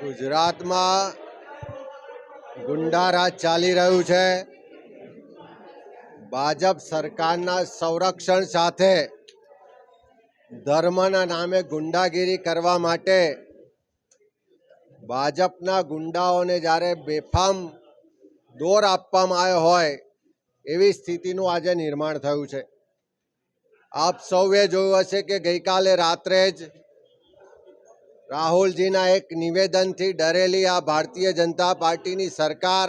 ગુજરાતમાં ગુંડારાજ ચાલી રહ્યું છે. ભાજપ સરકારના સંરક્ષણ સાથે ધર્મના નામે ગુંડાગીરી કરવા માટે ભાજપના ગુંડાઓને જ્યારે બેફામ દોર આપવામાં આવ્યો હોય, એવી સ્થિતિનું આજે નિર્માણ થયું છે. આપ સૌએ જોયું હશે કે ગઈકાલે રાત્રે જ રાહુલજીના એક નિવેદનથી ડરેલી આ ભારતીય જનતા પાર્ટીની સરકાર,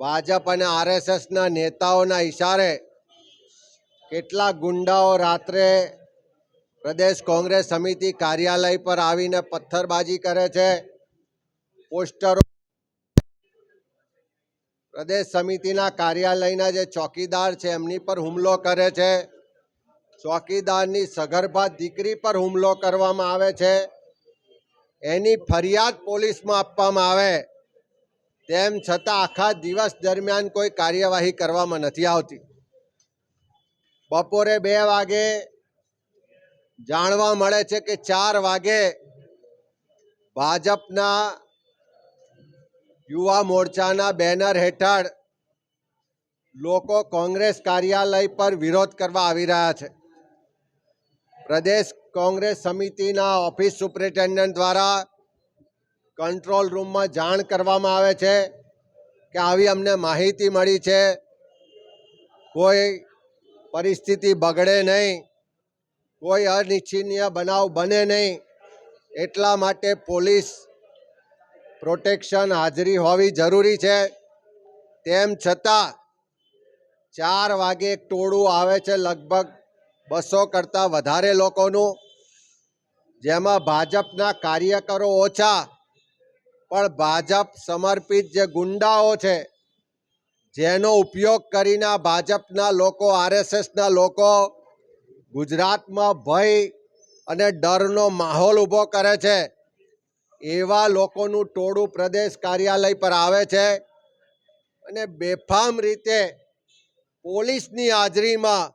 ભાજપ અને આરએસએસના નેતાઓના ઈશારે કેટલા ગુંડાઓ રાત્રે પ્રદેશ કોંગ્રેસ સમિતિ કાર્યાલય પર આવીને પથ્થરબાજી કરે છે? પોસ્ટરો પ્રદેશ સમિતિના કાર્યાલયના જે ચોકીદાર છે, એમની પર હુમલો કરે છે. ચોકીદારની સગર્ભા દીકરી પર હુમલો કરવામાં આવે છે. એની ફરિયાદ પોલીસમાં આપવામાં આવે, તેમ છતાં આખા દિવસ દરમિયાન કોઈ કાર્યવાહી કરવામાં નથી આવતી. બપોરે બે વાગે જાણવા મળે છે કે ચાર વાગે ભાજપના યુવા મોરચાના બેનર હેઠળ લોકો કોંગ્રેસ કાર્યાલય પર વિરોધ કરવા આવી રહ્યા છે. પ્રદેશ કોંગ્રેસ સમિતિના ઓફિસ સુપ્રિન્ટેન્ડન્ટ દ્વારા કંટ્રોલ રૂમમાં જાણ કરવામાં આવે છે કે આવી અમને માહિતી મળી છે. કોઈ પરિસ્થિતિ બગડે નહીં. કોઈ અનિચ્છનીય બનાવ બને નહીં. એટલા માટે પોલીસ પ્રોટેક્શન હાજરી હોવી જરૂરી છે. તેમ છતાં ચાર વાગે એક ટોળું આવે છે લગભગ બસો કરતાં વધારે લોકોનું, જેમાં ભાજપના કાર્યકરો ઓછા, પણ ભાજપ સમર્પિત જે ગુંડાઓ છે, જેનો ઉપયોગ કરીને ભાજપના લોકો, આરએસએસના લોકો ગુજરાતમાં ભય અને ડરનો માહોલ ઊભો કરે છે, એવા લોકોનું ટોળું પ્રદેશ કાર્યાલય પર આવે છે અને બેફામ રીતે પોલીસની હાજરીમાં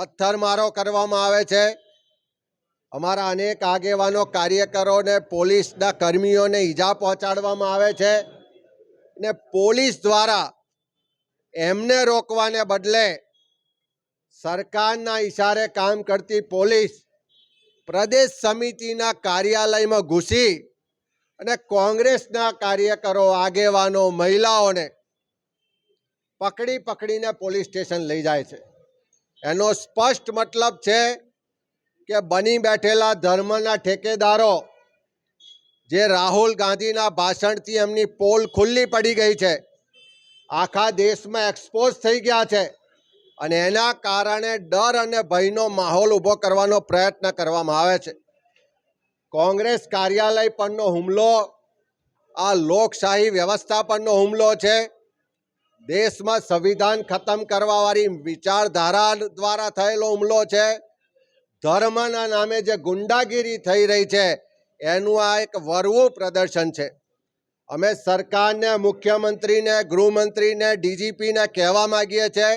પથ્થરમારો કરવામાં આવે છે. અમારા અનેક આગેવાનો કાર્યકરોને પોલીસના કર્મીઓને ઈજા પહોંચાડવામાં આવે છે ને પોલીસ દ્વારા એમને રોકવાને બદલે સરકારના ઈશારે કામ કરતી પોલીસ પ્રદેશ સમિતિના કાર્યાલયમાં ઘૂસી અને કોંગ્રેસના કાર્યકરો, આગેવાનો, મહિલાઓને પકડી પકડીને પોલીસ સ્ટેશન લઈ જાય છે. એનો સ્પષ્ટ મતલબ છે કે બની બેઠેલા ધર્મના ઠેકેદારો, જે રાહુલ ગાંધીના ભાષણથી એમની પોલ ખુલ્લી પડી ગઈ છે, આખા દેશમાં એક્સપોઝ થઈ ગયા છે અને એના કારણે ડર અને ભયનો માહોલ ઊભો કરવાનો પ્રયત્ન કરવામાં આવે છે. કોંગ્રેસ કાર્યાલય પરનો હુમલો, આ લોકશાહી વ્યવસ્થા પરનો હુમલો છે દેશમાં સંવિધાન ખતમ કરવાવાળી વિચારધારા દ્વારા થયેલો હુમલો છે. ધર્મના નામે જે ગુંડાગીરી થઈ રહી છે, એનું આ એક વરવું પ્રદર્શન છે. અમે સરકારને, મુખ્યમંત્રીને, ગૃહમંત્રીને, ડીજીપીને કહેવા માગીએ છીએ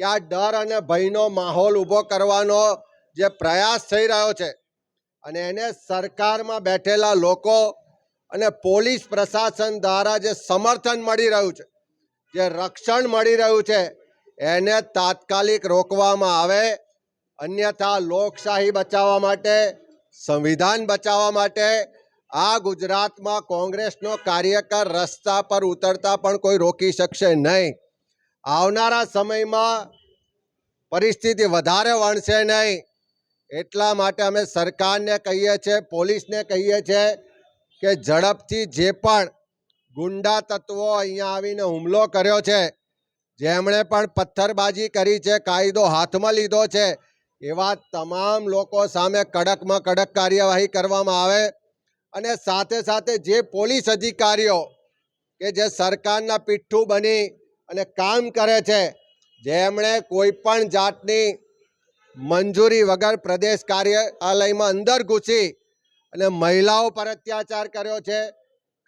કે આ ડર અને ભયનો માહોલ ઊભો કરવાનો જે પ્રયાસ થઈ રહ્યો છે અને એને સરકારમાં બેઠેલા લોકો અને પોલીસ પ્રશાસન દ્વારા જે સમર્થન મળી રહ્યું છે જે રક્ષણ મળી રહ્યું છે, એને તાત્કાલિક રોકવામાં આવે. અન્યથા લોકશાહી બચાવવા માટે, સંવિધાન બચાવવા માટે આ ગુજરાતમાં કોંગ્રેસનો કાર્યકર રસ્તા પર ઉતરતા પણ કોઈ રોકી શકશે નહીં. આવનારા સમયમાં પરિસ્થિતિ વધારે વણશે નહીં. એટલા માટે અમે સરકારને કહીએ છીએ, પોલીસને કહીએ છીએ કે ઝડપથી જે પણ ગુંડા તત્વો અહીંયા આવીને હુમલો કર્યો છે. જેમણે પણ પથ્થરબાજી કરી છે, કાયદો હાથમાં લીધો છે. એવા તમામ લોકો સામે કડકમાં કડક કાર્યવાહી કરવામાં આવે અને સાથે સાથે જે પોલીસ અધિકારીઓ કે જે સરકારના પીઠ્ઠું બની અને કામ કરે છે, જેમણે કોઈ પણ જાતની મંજૂરી વગર પ્રદેશ કાર્યાલયમાં અંદર ઘૂસી અને મહિલાઓ પર અત્યાચાર કર્યો છે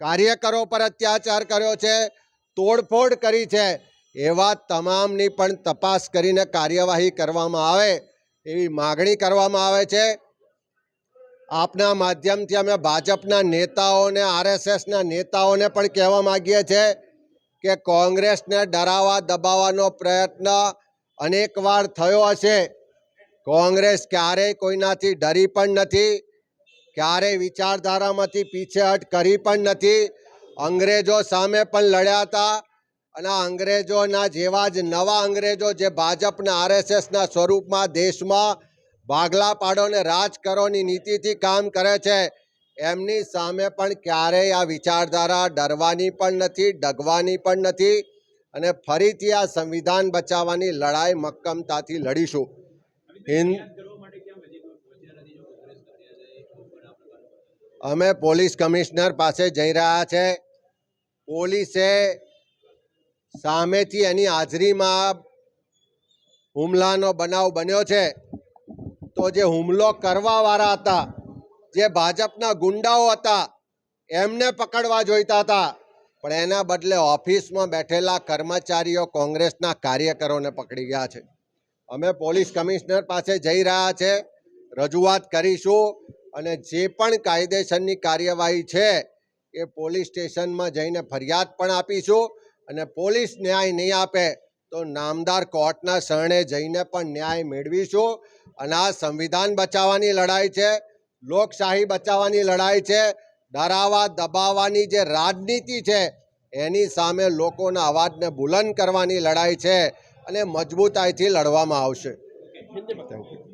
કાર્યકરો પર અત્યાચાર કર્યો છે, તોડફોડ કરી છે, એવા તમામની પણ તપાસ કરીને કાર્યવાહી કરવામાં આવે, એવી માગણી કરવામાં આવે છે. આપના માધ્યમથી અમે ભાજપના નેતાઓને, આરએસએસના નેતાઓને પણ કહેવા માગીએ છીએ કે કોંગ્રેસને ડરાવવા, દબાવવાનો પ્રયત્ન અનેકવાર થયો હશે. કોંગ્રેસ ક્યારેય કોઈનાથી ડરી પણ નથી. ક્યારેય વિચારધારામાંથી પીછેહટ કરી પણ નથી. અંગ્રેજો સામે પણ લડ્યા હતા અને અંગ્રેજોના જેવા જ નવા અંગ્રેજો જે ભાજપના આરએસએસના સ્વરૂપમાં દેશમાં ભાગલા પાડો ને રાજ કરોની નીતિથી કામ કરે છે, એમની સામે પણ ક્યારેય આ વિચારધારા ડરવાની પણ નથી, ડગવાની પણ નથી અને ફરીથી આ સંવિધાન બચાવવાની લડાઈ મક્કમતાથી લડીશું. હિન્દ અમે પોલીસ કમિશનર પાસે જઈ રહ્યા છે. પોલીસે સામેથી એની હાજરીમાં હુમલાનો બનાવ બન્યો છે. તો જે હુમલો કરવાવાળા હતા, જે ભાજપના ગુંડાઓ હતા, એમને પકડવા જોઈતા હતા. પણ એના બદલે ઓફિસમાં બેઠેલા કર્મચારીઓ કોંગ્રેસના કાર્યકરોને પકડી ગયા છે. અમે પોલીસ કમિશનર પાસે જઈ રહ્યા છે. રજૂઆત કરીશું. અને જે પણ કાયદેસરની કાર્યવાહી છે, એ પોલીસ સ્ટેશનમાં જઈને ફરિયાદ પણ આપીશું. અને પોલીસ ન્યાય નહીં આપે તો નામદાર કોર્ટના શરણે જઈને પણ ન્યાય મેળવીશું. અને આ સંવિધાન બચાવવાની લડાઈ છે, લોકશાહી બચાવવાની લડાઈ છે ડરાવા દબાવવાની જે રાજનીતિ છે, એની સામે લોકોના અવાજને બુલંદ કરવાની લડાઈ છે અને મજબૂતાઈથી લડવામાં આવશે. Thank you